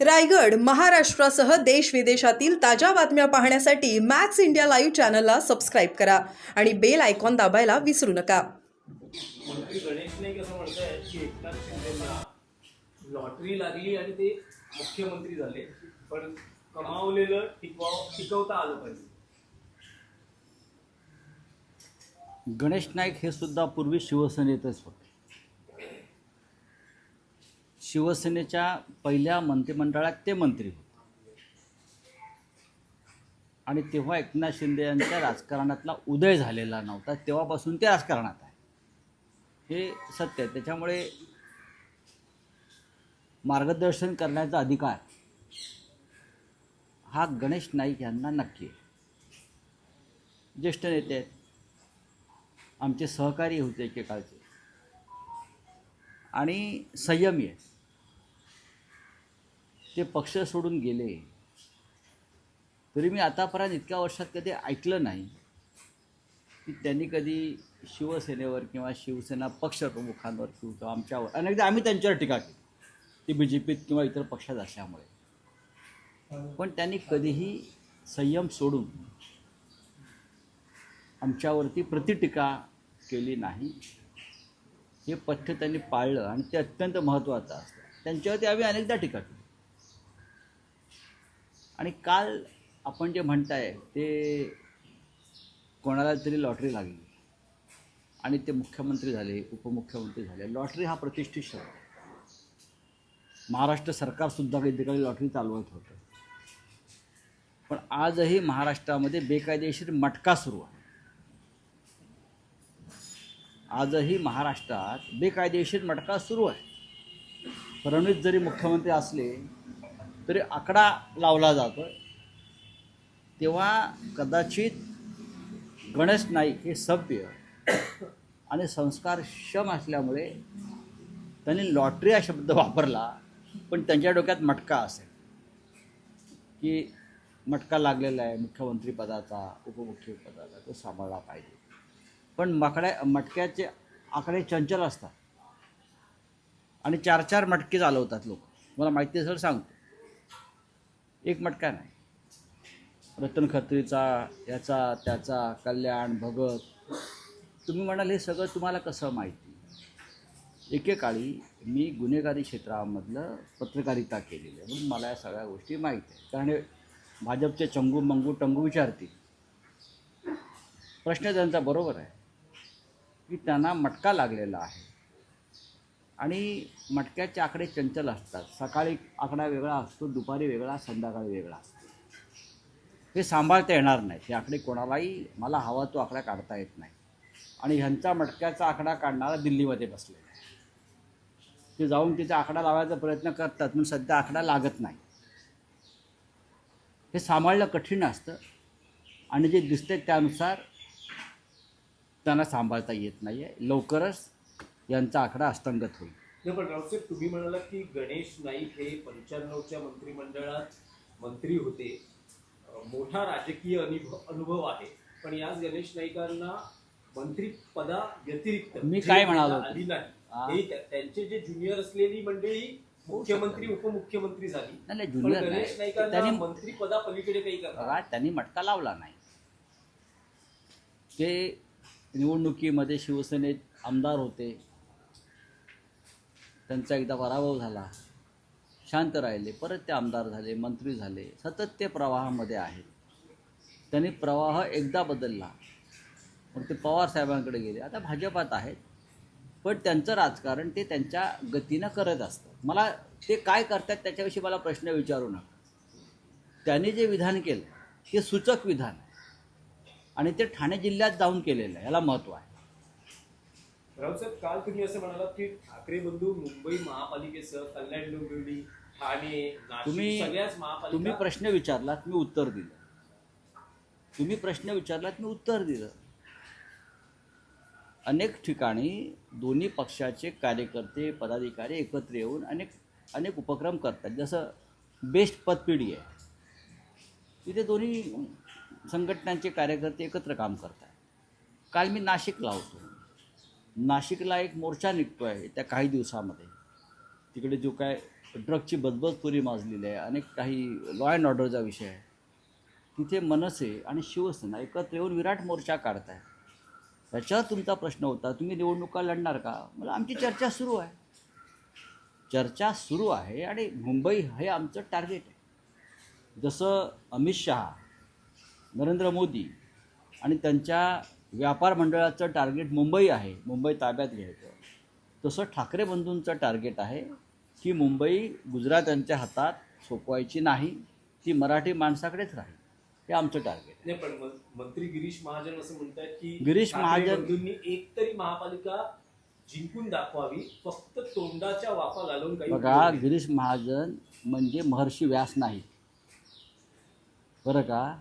रायगड महाराष्ट्रासह देश विदेशातील ताज्या बातम्या पाहण्यासाठी मॅक्स इंडिया लाईव्ह चॅनलला सबस्क्राईब करा आणि बेल आयकॉन दाबायला विसरू नका. लॉटरी लागली आणि ते मुख्यमंत्री झाले पण कमावलेलं टिकवाव टिकवता आलं पाहिजे. गणेश नाईक हे सुद्धा पूर्वी शिवसेनेतच होते. शिवसेनेच्या पहिल्या मंत्रिमंडळात ते मंत्री होते. आणि तेव्हा एकनाथ शिंदे यांच्या राजकारणातला उदय झालेला नव्हता तेव्हापासून ते राजकारणात आहे. हे सत्य आहे. त्याच्यामुळे मार्गदर्शन करण्याचा अधिकार हा गणेश नाईक यांना नक्की आहे. ज्येष्ठ नेते आहेत. आमचे सहकारी होते एकेकाळचे. आणि संयमी आहे ते पक्ष सोडून गेले. तरी मी आतापर्यंत इतक्या वर्षात कधी ऐकलं नाही की त्यांनी कधी शिवसेनेवर किंवा शिवसेना पक्षप्रमुखांवर किंवा आमच्यावर अनेकदा आम्ही त्यांच्यावर टीका केली ती बी जे पीत किंवा इतर पक्षात असल्यामुळे. पण त्यांनी कधीही संयम सोडून आमच्यावरती प्रतिटीका केली नाही. हे पथ्य त्यांनी पाळलं आणि ते अत्यंत महत्त्वाचं असतं. त्यांच्यावरती आम्ही अनेकदा टीका केली. आणि काल आपण जे म्हणताय ते कोणाला तरी लॉटरी लागली. आणि ते मुख्यमंत्री झाले उपमुख्यमंत्री झाले. लॉटरी हा प्रतिष्ठित शब्द आहे. महाराष्ट्र सरकारसुद्धा काही लॉटरी चालवत होतं. पण आजही महाराष्ट्रामध्ये बेकायदेशीर मटका सुरू आहे. आजही महाराष्ट्रात बेकायदेशीर मटका सुरू आहे. फडणवीस जरी मुख्यमंत्री असले तरी आकडा लावला जातो तेव्हा कदाचित गणेश नाईक हे सभ्य आणि संस्कारक्षम असल्यामुळे त्यांनी लॉटरी हा शब्द वापरला पण त्यांच्या डोक्यात मटका असेल. की मटका लागलेला आहे मुख्यमंत्री पदाचा उपमुख्यपदाचा तो सांभाळला पाहिजे. पण मकड्या मटक्याचे आकडे चंचल असतात. आणि चार चार मटके चालवतात लोक. मला माहिती असेल सांगतो. एक मटका नाही. रतन खत्रीचा याचा त्याचा कल्याण भगत. तुम्ही म्हणाल हे सगळं तुम्हाला कसं माहिती? एकेकाळी मी गुन्हेगारी क्षेत्रामधलं पत्रकारिता केलेली आहे म्हणून मला या सगळ्या गोष्टी माहीत आहे कारण भाजपचे चंगू मंगू टंगू विचारतील. प्रश्न त्यांचा बरोबर आहे की त्यांना मटका लागलेला आहे. आणि मटक्याचे आकडे चंचल असतात. सकाळी आकडा वेगळा असतो दुपारी वेगळा संध्याकाळी वेगळा असतो. हे सांभाळता येणार नाही. हे आकडे कोणालाही मला हवा तो आकडा काढता येत नाही. आणि ह्यांचा मटक्याचा आकडा काढणारा दिल्लीमध्ये बसलेला ते जाऊन तिथे आकडा लावायचा प्रयत्न करतात पण सध्या आकडा लागत नाही. हे सांभाळणं कठीण असतं. आणि जे दिसते त्यानुसार त्यांना सांभाळता येत नाही आहे लवकरच यांचा आकडा अस्तंगत होईल. नाही पण रावसाहेब तुम्ही म्हणालात की गणेश नाईक हे पंच्याण्णवच्या मंत्रिमंडळात मंत्री होते. मोठा राजकीय अनुभव अनुभव आहे. पण याच गणेश नाईकांना मंत्री पदा व्यतिरिक्त मी काय म्हणालो? आली. नाही त्या- त्यांचे जे ज्युनियर असलेली मंडळी मुख्यमंत्री उपमुख्यमंत्री झाली. नाही, junior गणेश. नाईकांना मंत्री पदा पलीकडे काही बघा त्यांनी मटका लावला नाही. ते निवडणुकीमध्ये शिवसेनेत आमदार होते. त्यांचा एकदा पराभव झाला. शांत राहिले. परत ते आमदार झाले मंत्री झाले. सतत ते प्रवाहामध्ये आहेत. त्यांनी प्रवाह एकदा बदलला. मग ते पवार साहेबांकडे गेले. आता भाजपात आहेत. पण त्यांचं राजकारण ते त्यांच्या गतीनं करत असतात. मला ते काय करतात त्याच्याविषयी मला प्रश्न विचारू नका. त्यांनी जे विधान केलं ते सूचक विधान आणि ते ठाणे जिल्ह्यात जाऊन केलेलं आहे. याला महत्त्व आहे. रावसाहेब काल तुम्ही असं म्हणालात की ठाकरे बंधू मुंबई महापालिकेसह कल्याण डोंबिवली ठाणे नाशिक तुम्ही सगळ्याच तुम्ही महापालिका प्रश्न विचारलात मी उत्तर दिलं. तुम्ही प्रश्न विचारलात मी उत्तर दिलं. अनेक ठिकाणी दोन्ही पक्षाचे कार्यकर्ते पदाधिकारी एकत्र येऊन अनेक अनेक उपक्रम करतात. जसं बेस्ट पतपिढी आहे. तिथे दोन्ही संघटनांचे कार्यकर्ते एकत्र काम करतात. काल मी नाशिकला होतो. नाशिकला एक मोर्चा निघतो आहे त्या काही दिवसामध्ये. तिकडे जो काय ड्रगची बदबदपुरी माजलेली आहे अनेक काही लॉ अँड ऑर्डरचा विषय आहे. तिथे मनसे आणि शिवसेना एकत्र येऊन विराट मोर्चा काढताय त्याच्यावर तुमचा प्रश्न होता तुम्ही निवडणुका लढणार का? मला आमची चर्चा सुरू आहे. चर्चा सुरू आहे आणि मुंबई हे आमचं टार्गेट आहे. जसं अमित शहा नरेंद्र मोदी आणि त्यांच्या व्यापार मंडळाचं टार्गेट मुंबई आहे. मुंबई ताब्यात घ्यायचं. तसं ठाकरे बंधूंचं टार्गेट आहे की मुंबई गुजरात्यांच्या हातात सोपवायची नाही ती मराठी माणसाकडेच राहील. हे आमचं टार्गेट नाही पण मंत्री गिरीश महाजन असं म्हणतात की गिरीश महाजन- बंधूंनी एक तरी महापालिका जिंकून दाखवावी फक्त तोंडाच्या वाफा घालून बघा. गिरीश महाजन म्हणजे महर्षी व्यास नाही बरं का?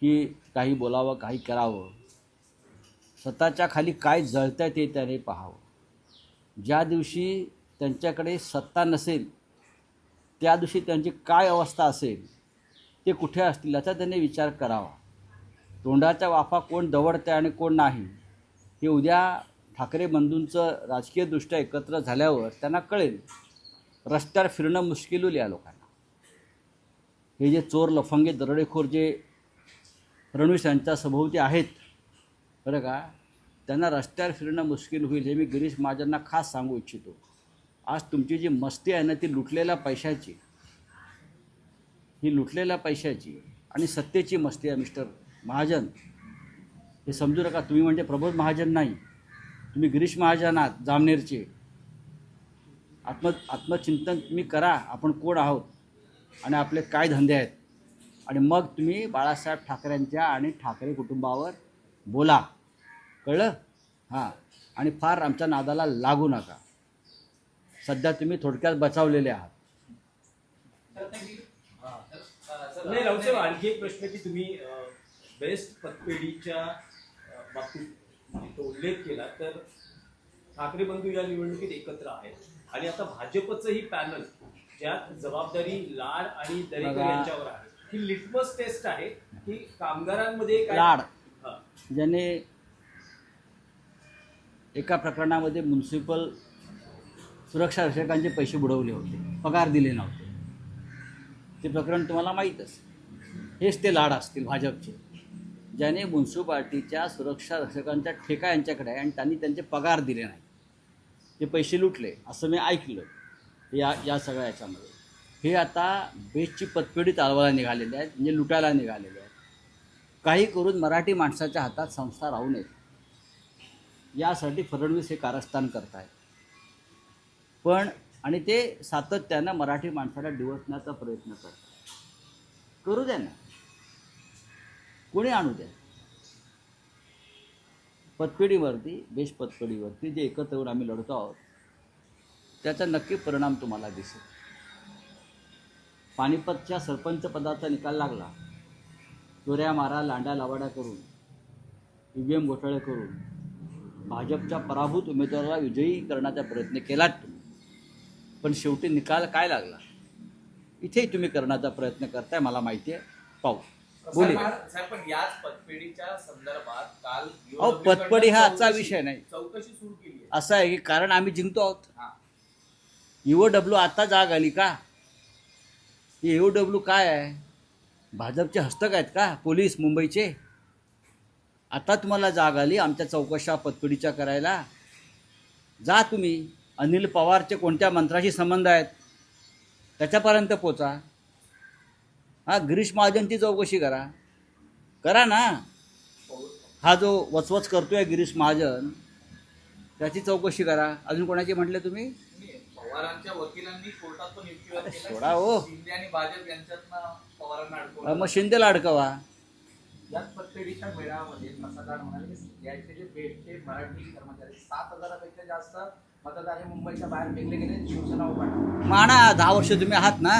की काही बोलावं काही करावं. स्वतःच्या खाली काय जळतंय ते त्याने पाहावं. ज्या दिवशी त्यांच्याकडे सत्ता नसेल त्या दिवशी त्यांची काय अवस्था असेल ते कुठे असतील याचा त्यांनी विचार करावा. तोंडाच्या वाफा कोण दवडते आणि कोण नाही हे उद्या ठाकरे बंधूंचं राजकीयदृष्ट्या एकत्र झाल्यावर त्यांना कळेल. रस्त्यावर फिरणं मुश्किल होईल या लोकांना. हे जे चोर लफंगे दरोडेखोर जे फडणवीस यांच्या सभोवती आहेत बरं का? त्यांना रस्त्यावर फिरणं मुश्किल होईल हे मी गिरीश महाजनना खास सांगू इच्छितो. आज तुमची जी मस्ती आहे ना ती लुटलेल्या पैशाची. ही लुटलेल्या पैशाची आणि सत्तेची मस्ती आहे मिस्टर महाजन. हे समजू नका तुम्ही म्हणजे प्रबोध महाजन नाही. तुम्ही गिरीश महाजन आहात जामनेरचे. आत्म आत्मचिंतन तुम्ही करा आपण कोण आहोत? आणि आपले काय धंदे आहेत? आणि मग तुम्ही बाळासाहेब ठाकरेंच्या आणि ठाकरे कुटुंबावर बोला. कळलं? हां. आणि फार आमच्या नादाला लागू नका. सध्या तुम्ही थोडक्यात बचावलेले आहात. नाही राऊत साहेब आणखी एक प्रश्न की तुम्ही बेस्ट पतपेढीच्या बाबतीत म्हणजे तो उल्लेख केला तर ठाकरे बंधू या निवडणुकीत एकत्र आहेत. आणि आता भाजपचं ही पॅनल ज्यात जबाबदारी लाड आणि दरेकर. यांच्यावर आहे. ही लिटमस टेस्ट आहे की कामगारांमध्ये काय लाड. ज्याने एका प्रकरणामध्ये म्युन्सिपल सुरक्षा रक्षकांचे पैसे बुडवले होते पगार दिले नव्हते. ते प्रकरण तुम्हाला माहीतच हेच ते लाड असतील भाजपचे. ज्याने म्युन्सिपाल्टीच्या सुरक्षा रक्षकांचा ठेका यांच्याकडे आहे आणि त्यांनी त्यांचे पगार दिले नाही. ते पैसे लुटले असं मी ऐकलं. या या सगळ्या याच्यामध्ये. हे आता बेस्टची पतपेढी चालवायला निघालेले आहेत म्हणजे लुटायला निघालेले आहेत. काही करून मराठी माणसाच्या हातात संस्था राहू नयेत यासाठी फडणवीस हे कारस्थान करत आहेत पण आणि ते सातत्यानं मराठी माणसाला डिवचण्याचा प्रयत्न करतात. करू द्या ना. कोणी आणू द्या? पतपेढीवरती बेश पतपेढीवरती जे एकत्र येऊन आम्ही लढतो आहोत त्याचा नक्की परिणाम तुम्हाला दिसेल. पानिपतच्या सरपंच पदाचा निकाल लागला. चोऱ्या मारा लांडा लावाडा करून ई व्ही एम घोटाळे करून भाजपच्या पराभूत उमेदवाराला विजयी करण्याचा प्रयत्न केलात तुम्ही. पण शेवटी निकाल काय लागला? इथेही तुम्ही करण्याचा प्रयत्न करताय मला माहिती आहे. पाहू. बोले अहो, पतपेढी हा आजचा विषय नाही. चौकशी सुरू केली असं आहे की कारण आम्ही जिंकतो आहोत. युओ डब्ल्यू आता जाग आली का? युओ डब्ल्यू काय आहे? भाजपचे हस्तक आहेत का? पोलीस मुंबईचे? आता तुम्हाला जाग आली आमच्या चौकशा पतपेढीच्या करायला. जा तुम्ही. अनिल पवारचे कोणत्या मंत्राशी संबंध आहेत? त्याच्यापर्यंत पोचा. हा गिरीश महाजनची चौकशी करा. करा ना. हा जो वचवच करतोय गिरीश महाजन त्याची चौकशी करा. अजून कोणाची म्हटले तुम्ही? पवारांच्या वकिलांनी कोर्टात सोडा हो. मग शिंदेला अडकवा याच पतपेढीच्या मेळाव्यामध्ये मतदार म्हणाले की याचे जे बेटचे मराठी कर्मचारी सात हजारापेक्षा जास्त मतदार हे मुंबईच्या बाहेर फेकले गेले शिवसेना उभाटा माना दहा वर्ष तुम्ही आहात ना?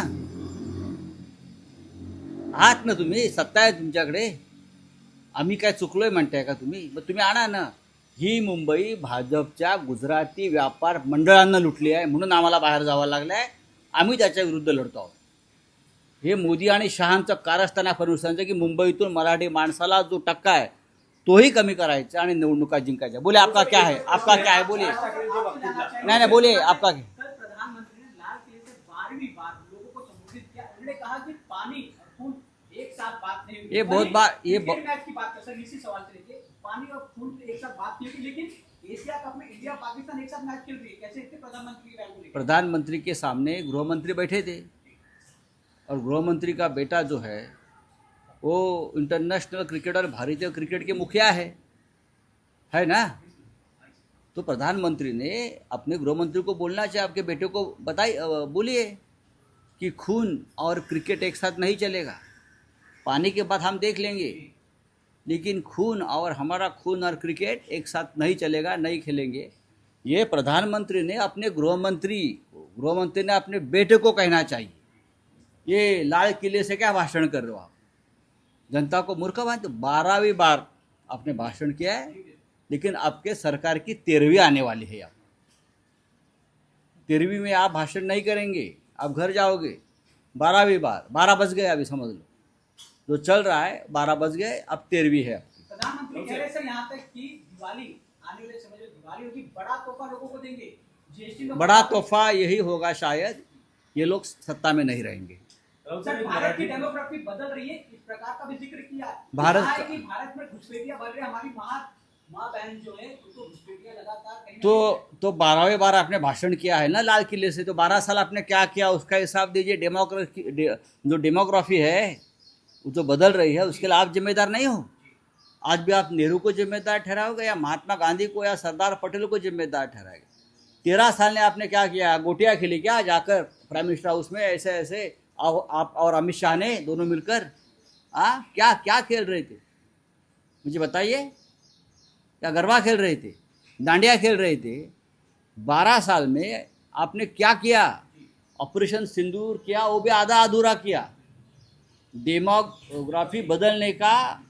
आहात ना तुम्ही? सत्ता आहे तुमच्याकडे. आम्ही काय चुकलोय म्हणताय का तुम्ही? मग तुम्ही आणा ना. ही मुंबई भाजपच्या गुजराती व्यापार मंडळांना लुटली आहे म्हणून आम्हाला बाहेर जावं लागलं आहे आम्ही त्याच्या विरुद्ध लढतो आहोत. हे मोदी आणि शहांचं कारस्थान आहे फडणवीसांचं की मुंबईतून मराठी माणसाला जो टक्का आहे तोही कमी करायचा आणि निवडणुका जिंकायच्या. बोले आपका क्या है? आपका क्या है? बोलिए राज ठाकरेंच्या बाबतीतला नाही नाही बोलिए आपका क्या कल प्रधानमंत्री ने लाल किले से बारहवीं उन्होंने कहा कि पानी और खून एक साथ बात नहीं होगी ये बहुत वहीं बार- ये क्रिकेट ब- मैच की बात कर सर इसी सवाल से लेके पानी और खून एक साथ बात नहीं होगी लेकिन एशिया कप में इंडिया और पाकिस्तान एक साथ मैच खेल रही है. कैसे इतने प्रधानमंत्री की राय को लेकर प्रधानमंत्री के सामने गृह मंत्री बैठे थे। और गृह मंत्री का बेटा जो है, वो इंटरनेशनल क्रिकेटर भारतीय क्रिकेट के मुखिया है। है ना? तो प्रधानमंत्री ने अपने गृह मंत्री को बोलना चाहिए, आपके बेटे को बताइए बोलिए कि खून और क्रिकेट एक साथ नहीं चलेगा। पानी के बाद हम देख लेंगे। लेकिन खून और हमारा खून और क्रिकेट एक साथ नहीं चलेगा, नहीं खेलेंगे। ये प्रधानमंत्री ने अपने गृह मंत्री गृह मंत्री ने अपने बेटे को कहना चाहिए। ये लाल किले से क्या भाषण कर रहे हो आप? जनता को मूर्ख बांधते बारहवीं बार आपने भाषण किया है लेकिन आपके सरकार की तेरहवीं आने वाली है आप तेरहवीं में आप भाषण नहीं करेंगे आप घर जाओगे। बारहवीं बार बारह बज गए अभी समझ लो। जो चल रहा है बारह बज गए अब तेरहवीं है आपकी प्रधानमंत्री कह रहे हैं सर यहाँ तक कि दिवाली आने वाले समय दिवाली होगी बड़ा तोहफा लोगों को देंगे। बड़ा तोहफा यही होगा शायद ये लोग सत्ता में नहीं रहेंगे। सर भारत की डेमोग्राफी बदल रही है। इस प्रकार का भी ज़िक्र किया। भारत- है कि भारत में घुसपैठियाँ बढ़ रही है। हमारी माँ माँ बहन जो है उनको घुसपैठियाँ लगातार तो तो बारहवें बार आपने भाषण किया है ना लाल किले से? तो बारह साल आपने क्या किया? उसका हिसाब दीजिए। डेमोक्रेसी डे, जो डेमोग्राफी है वो जो बदल रही है उसके लिए आप जिम्मेदार नहीं हो। आज भी आप नेहरू को जिम्मेदार ठहराओगे या महात्मा गांधी को या सरदार पटेल को जिम्मेदार ठहराएँगे तेरह साल ने आपने क्या किया? गोटियाँ खेली क्या? जाकर प्राइम मिनिस्टर हाउस में ऐसे ऐसे आप आप और अमित शाह ने दोनों मिलकर, आ, क्या क्या खेल रहे थे? मुझे बताइए, क्या गरबा खेल रहे थे? डांडिया खेल रहे थे? बारह साल में आपने क्या किया? ऑपरेशन सिंदूर किया, वो भी आधा अधूरा किया। डेमोग्राफी बदलने का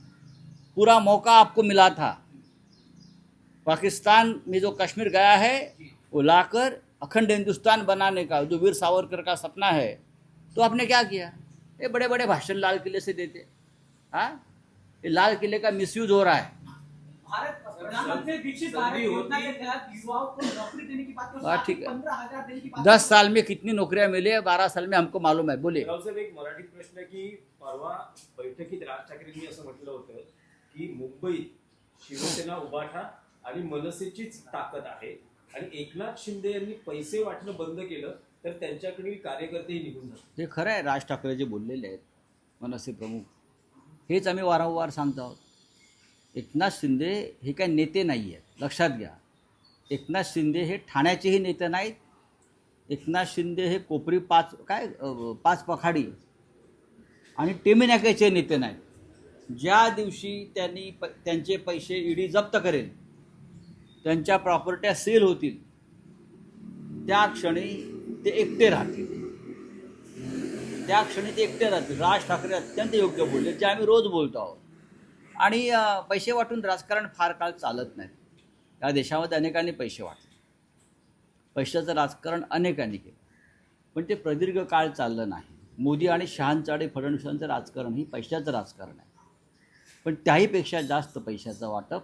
पूरा मौका आपको मिला था। पाकिस्तान में जो कश्मीर गया है, वो लाकर अखंड हिंदुस्तान बनाने का, जो वीर सावरकर का सपना है तो आपने क्या किया? ये बड़े बड़े भाषण लाल किले से देते। हाँ? ये लाल किले का मिसयूज हो रहा है। भारत प्रधानमंत्री विकसित भारत संधि योजना होती- के तहत युवाओं को नौकरी देने की बात हाँ, ठीक है। पंद्रह हजार देने की बात दस साल में कितनी नौकरियां मिली है? बारह साल में हमको मालूम है। बोलिए। साहेब एक मराठी प्रश्न की परवा बैठकीत राज ठाकरेंनी असं म्हटलं होतं की मुंबईत शिवसेना उभाठा आणि मनसेचीच ताकद आहे. आणि एकनाथ शिंदे यांनी पैसे वाटणं बंद केलं तर त्यांच्याकडील कार्यकर्तेही निघून जातात. ते खरं आहे राज ठाकरे जे बोललेले आहेत मनसे प्रमुख हेच आम्ही वारंवार सांगतो आहोत. एकनाथ शिंदे हे काय नेते नाही आहेत लक्षात घ्या. एकनाथ शिंदे हे ठाण्याचेही नेते नाहीत. एकनाथ शिंदे हे कोपरी पाच काय पाच पखाडी. आणि टेमिनाक्याचे नेते नाहीत. ज्या दिवशी त्यांनी प त्यांचे पैसे ईडी जप्त करेल त्यांच्या प्रॉपर्ट्या सेल होतील. त्या क्षणी ते एकटे राहतील. त्या क्षणी ते एकटे राहतील. राज ठाकरे अत्यंत योग्य बोलले जे आम्ही रोज बोलतो आहोत. आणि पैसे वाटून राजकारण फार काळ चालत नाही. या देशामध्ये अनेकांनी पैसे वाटले. पैशाचं राजकारण अनेकांनी केलं. पण ते प्रदीर्घ काळ चाललं नाही. मोदी आणि शहांचाडे फडणवीसांचं राजकारण ही पैशाचं राजकारण आहे. पण त्याहीपेक्षा जास्त पैशाचं वाटप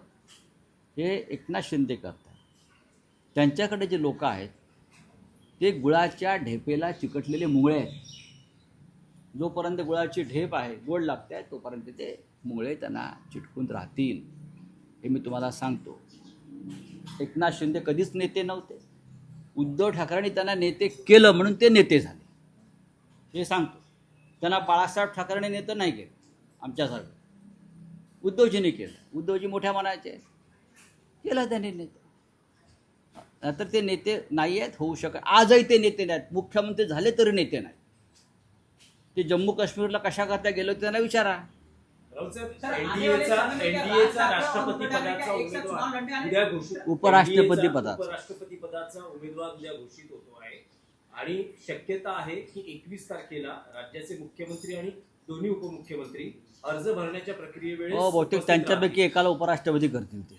हे एकनाथ शिंदे करतात. त्यांच्याकडे जे लोक आहेत ते गुळाच्या ढेपेला चिकटलेले मुंगळे आहेत. जोपर्यंत गुळाची ढेप आहे गोड लागते आहे तोपर्यंत ते मुंगळे त्यांना चिटकून राहतील. हे मी तुम्हाला सांगतो. एकनाथ शिंदे कधीच नेते नव्हते. उद्धव ठाकरेंनी त्यांना नेते केलं म्हणून ते नेते झाले. हे सांगतो. त्यांना बाळासाहेब ठाकरेंनी नेतं नाही केलं आमच्यासारखं. उद्धवजींनी केलं. उद्धवजी मोठ्या मनाचे आहेत. केलं त्यांनी नेतं. नाहीतर ते नेते नाही आहेत होऊ शकत. आजही ते नेते नाहीत. मुख्यमंत्री झाले तरी नेते नाहीत. ते जम्मू काश्मीरला कशा करता गेलो त्यांना विचारा. उपराष्ट्रपती पदाचा. उपराष्ट्रपती पदाचा उमेदवार उद्या घोषित होतो आहे. आणि शक्यता आहे की एकवीस तारखेला राज्याचे मुख्यमंत्री आणि दोन्ही उपमुख्यमंत्री अर्ज भरण्याच्या प्रक्रियेवेळेस हो बहुतेक त्यांच्यापैकी एकाला उपराष्ट्रपती करतील ते.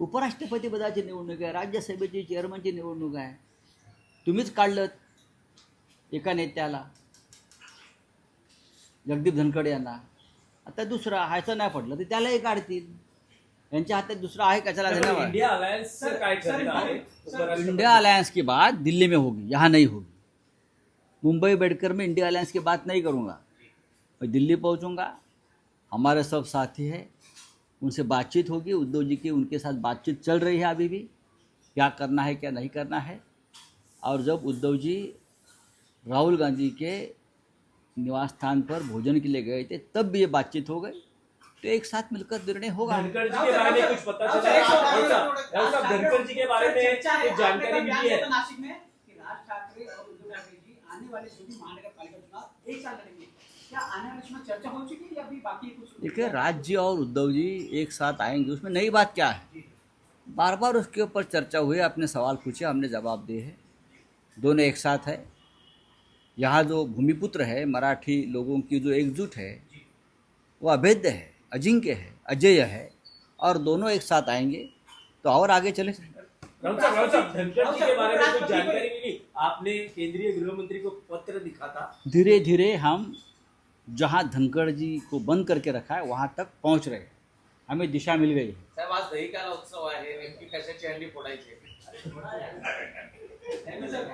उपराष्ट्रपती पदाची निवडणूक आहे राज्यसभेची चेअरमनची निवडणूक आहे. तुम्हीच काढलं एका नेत्याला. जगदीप धनखडे यांना. आता दुसरा हायचं नाही पडलं तर त्यालाही काढतील. यांच्या हातात दुसरा आहे कशाला इंडिया अलायन्स इंडिया अलायंस की बात दिल्ली में होगी यहाँ नहीं होगी. मुंबई बैठकर मैं इंडिया अलायंस की बात नहीं करूँगा. मैं दिल्ली पहुँचूँगा. हमारे सब साथी हैं. उनसे बातचीत होगी उद्धव जी की उनके साथ बातचीत चल रही है अभी भी क्या करना है क्या नहीं करना है। और जब उद्धव जी राहुल गांधी के निवास स्थान पर भोजन के लिए गए थे तब भी ये बातचीत हो गई। तो एक साथ मिलकर निर्णय होगा। धनखड़ जी के बारे में कुछ पता चला? है? साहब, साहब, धनखड़ जी के बारे में जानकारी मिली है। नासिक में कि राज ठाकरे और उद्धव ठाकरे जी आने वाले महानगर पालिका चुनाव एक साथ देखिए राज्य और उद्धव जी एक साथ आएँगे उसमें नई बात क्या है? बार बार उसके ऊपर चर्चा हुई आपने सवाल पूछे हमने जवाब दिए हैं। दोनों एक साथ है। यहाँ जो भूमिपुत्र है मराठी लोगों की जो एकजुट है वो अभेद्य है अजिंक्य है अजय है और दोनों एक साथ आएँगे तो और आगे चले। जाएँगे राहुल साहब राहुल साहब धनखड़ जी के बारे में कुछ जानकारी आपने केंद्रीय गृह मंत्री को पत्र लिखा था। धीरे धीरे हम जहाँ धनखड़ जी को बंद करके रखा है वहाँ तक पहुँच रहे हैं। हमें दिशा मिल गई है। साहेब आज दहीकाला उत्सव आहे नेमकी कशाची हंडी फोडायची थँक्यू सर.